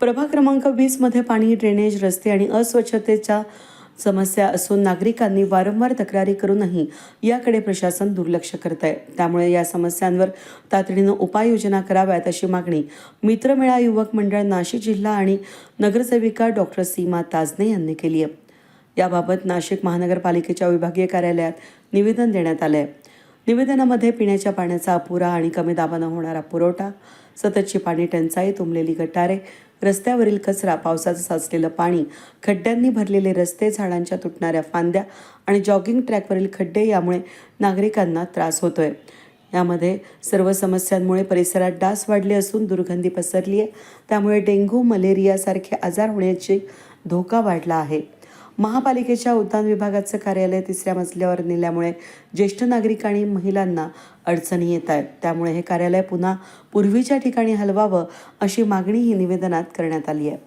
प्रभाग क्रमांक वीसमध्ये पाणी ड्रेनेज रस्ते आणि अस्वच्छतेच्या समस्या असून नागरिकांनी वारंवार तक्रारी करूनही याकडे प्रशासन दुर्लक्ष करत आहे त्यामुळे या समस्यांवर तातडीनं उपाययोजना कराव्यात अशी मागणी मित्रमेळा युवक मंडळ नाशिक जिल्हा आणि नगरसेविका डॉक्टर सीमा ताजने यांनी केली आहे. याबाबत नाशिक महानगरपालिकेच्या विभागीय कार्यालयात निवेदन देण्यात आलं आहे निवेदनामध्ये पिण्याच्या पाण्याचा अपुरा आणि कमी दाबानं होणारा पुरवठा सततची पाणी टंचाई तुंबलेली गटारे रस्त्यावरील कचरा पावसाचं साचलेलं पाणी खड्ड्यांनी भरलेले रस्ते झाडांच्या तुटणाऱ्या फांद्या आणि जॉगिंग ट्रॅकवरील खड्डे यामुळे नागरिकांना त्रास होतोय. यामध्ये सर्व समस्यांमुळे परिसरात डास वाढले असून दुर्गंधी पसरली आहे त्यामुळे डेंग्यू मलेरियासारखे आजार होण्याची धोका वाढला आहे. महापालिकेच्या उद्यान विभागाचं कार्यालय तिसऱ्या मजल्यावर नेल्यामुळे ज्येष्ठ नागरिक आणि महिलांना अडचणी येत आहेत. त्यामुळे हे कार्यालय पुन्हा पूर्वीच्या ठिकाणी हलवावं अशी मागणीही निवेदनात करण्यात आली आहे.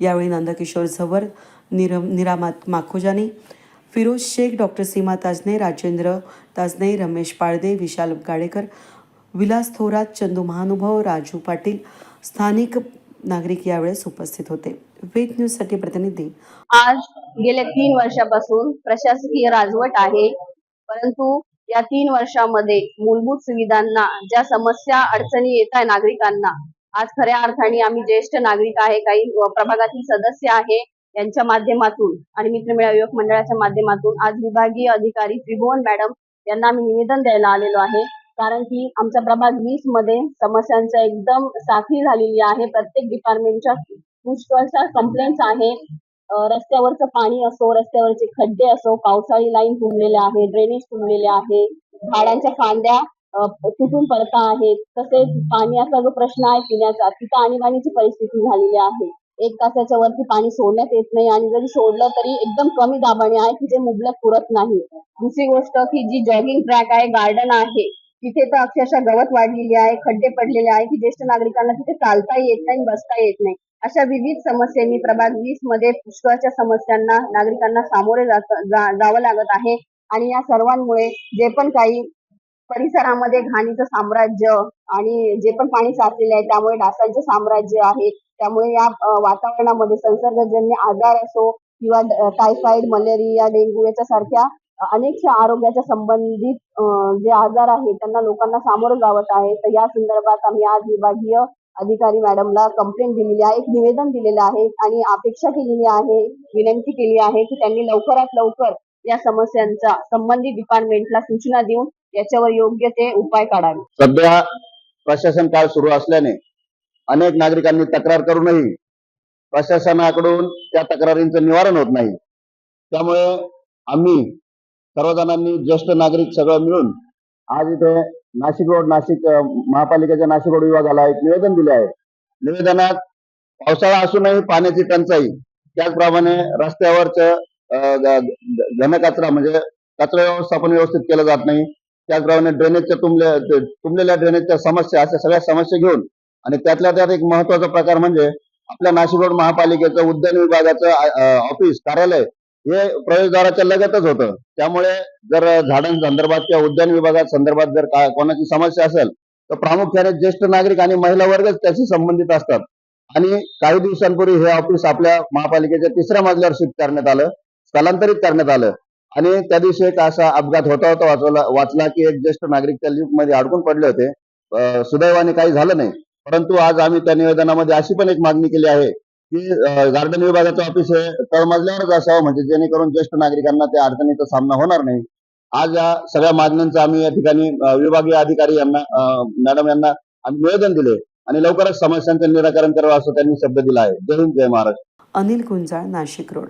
यावेळी नंदकिशोर झवर निरम निरामात माखोजानी फिरोज शेख डॉक्टर सीमा ताजने राजेंद्र ताजने रमेश पाळदे विशाल गाडेकर विलास थोरात चंदू महानुभाव राजू पाटील स्थानिक नागरिक यावेळेस उपस्थित होते. वेद न्यूजसाठी प्रतिनिधी आज गेल्या तीन वर्षापासून प्रशासकीय राजवट आहे. परंतु या तीन वर्षामध्ये मूलभूत सुविधांना ज्या समस्या अडचणी येत आहे नागरिकांना आज खऱ्या अर्थाने आम्ही ज्येष्ठ नागरिक आहे काही प्रभागातील सदस्य आहे यांच्या माध्यमातून आणि मित्रमेळा युवक मंडळाच्या माध्यमातून आज विभागीय अधिकारी त्रिभुवन मॅडम यांना आम्ही निवेदन द्यायला आलेलो आहे. कारण की आमचा प्रभाग वीसमध्ये समस्यांचा एकदम साखळी झालेली आहे. प्रत्येक डिपार्टमेंटच्या पुष्कळशा कंप्लेंट्स आहे. रस्त्यावरचं पाणी असो रस्त्यावरचे खड्डे असो पावसाळी लाईन तुंबलेले आहे ड्रेनेज तुंबलेले आहे. झाडांच्या फांद्या तुटून पडता आहेत. तसेच पाण्याचा जो प्रश्न आहे पिण्याचा. तिथं आणीबाणीची परिस्थिती झालेली आहे. एक तासाच्या वरती पाणी सोडण्यात येत नाही आणि जरी सोडलं तरी एकदम कमी दाबाने आहे की जे मुबलक पुरत नाही. दुसरी गोष्ट की जी जॉगिंग ट्रॅक आहे गार्डन आहे तिथे तर अक्षरशः गवत वाढलेली आहे खड्डे पडलेले आहे की ज्येष्ठ नागरिकांना तिथे चालता येत नाही बसता येत नाही. अशा विविध समस्यांनी प्रभाग वीसमध्ये पुष्कळच्या समस्यांना नागरिकांना सामोरे जात जावं लागत आहे. आणि या सर्वांमुळे जे पण काही परिसरामध्ये घाणीचं साम्राज्य आणि जे पण पाणी साचलेले आहे त्यामुळे डासांचं साम्राज्य आहे त्यामुळे या वातावरणामध्ये संसर्गजन्य आजार असो किंवा टायफॉइड मलेरिया डेंग्यू याच्यासारख्या अनेकशा आरोग्याच्या संबंधित जे आजार आहेत त्यांना लोकांना सामोरं जावत आहे. तर या संदर्भात आम्ही आज विभागीय अधिकारी मॅडमला कंप्लेंट दिलेली आहे एक निवेदन दिलेलं आहे आणि अपेक्षा केलेली आहे विनंती केली आहे की त्यांनी लवकरात लवकर या समस्यांचा संबंधित डिपार्टमेंटला सूचना देऊन याच्यावर योग्य ते उपाय काढावे. सध्या प्रशासन काळ सुरू असल्याने अनेक नागरिकांनी तक्रार करूनही प्रशासनाकडून त्या तक्रारींचं निवारण होत नाही. त्यामुळे आम्ही सर्वजणांनी ज्येष्ठ नागरिक सगळं मिळून आज इथे नाशिक रोड नाशिक महापालिकेच्या नाशिक रोड विभागाला एक निवेदन दिले आहे. निवेदनात पावसाळा असूनही पाण्याची टंचाई त्याचप्रमाणे रस्त्यावरच घनकचरा म्हणजे कचरा व्यवस्थापन व्यवस्थित केलं जात नाही. त्याचप्रमाणे ड्रेनेजच्या तुंबल्या तुंबलेल्या ड्रेनेजच्या समस्या अशा सगळ्या समस्या घेऊन आणि त्यातल्या त्यात एक महत्त्वाचा प्रकार म्हणजे आपल्या नाशिक रोड महापालिकेचं उद्यान विभागाचं ऑफिस कार्यालय हे प्रवेशद्वाराच्या लगतच होतं. त्यामुळे जर झाडांसंदर्भात किंवा उद्यान विभागात संदर्भात जर कोणाची समस्या असेल तर प्रामुख्याने ज्येष्ठ नागरिक आणि महिला वर्गच त्याशी संबंधित असतात. आणि काही दिवसांपूर्वी हे ऑफिस आपल्या महापालिकेच्या तिसऱ्या मजल्यावर शिफ्ट करण्यात आलं स्थलांतरित करण्यात आलं. आणि त्या दिवशी एक असा अपघात होता होता वाचवला वाचला की एक ज्येष्ठ नागरिक त्या लिफ्टमध्ये अडकून पडले होते. सुदैवाने काही झालं नाही. परंतु आज आम्ही त्या निवेदनामध्ये अशी पण एक मागणी केली आहे की गार्डन विभागाचं ऑफिस हे तळमजल्यावरच असावं म्हणजे जेणेकरून ज्येष्ठ नागरिकांना त्या अडचणीचा सामना होणार नाही. आज या सगळ्या मागण्यांचं आम्ही या ठिकाणी विभागीय अधिकारी यांना मॅडम यांना आम्ही निवेदन दिले आणि लवकरच समस्यांचं निराकरण करावं असं त्यांनी शब्द दिला आहे. जय हिंद जय महाराष्ट्र. अनिल गुंजाळ नाशिक रोड.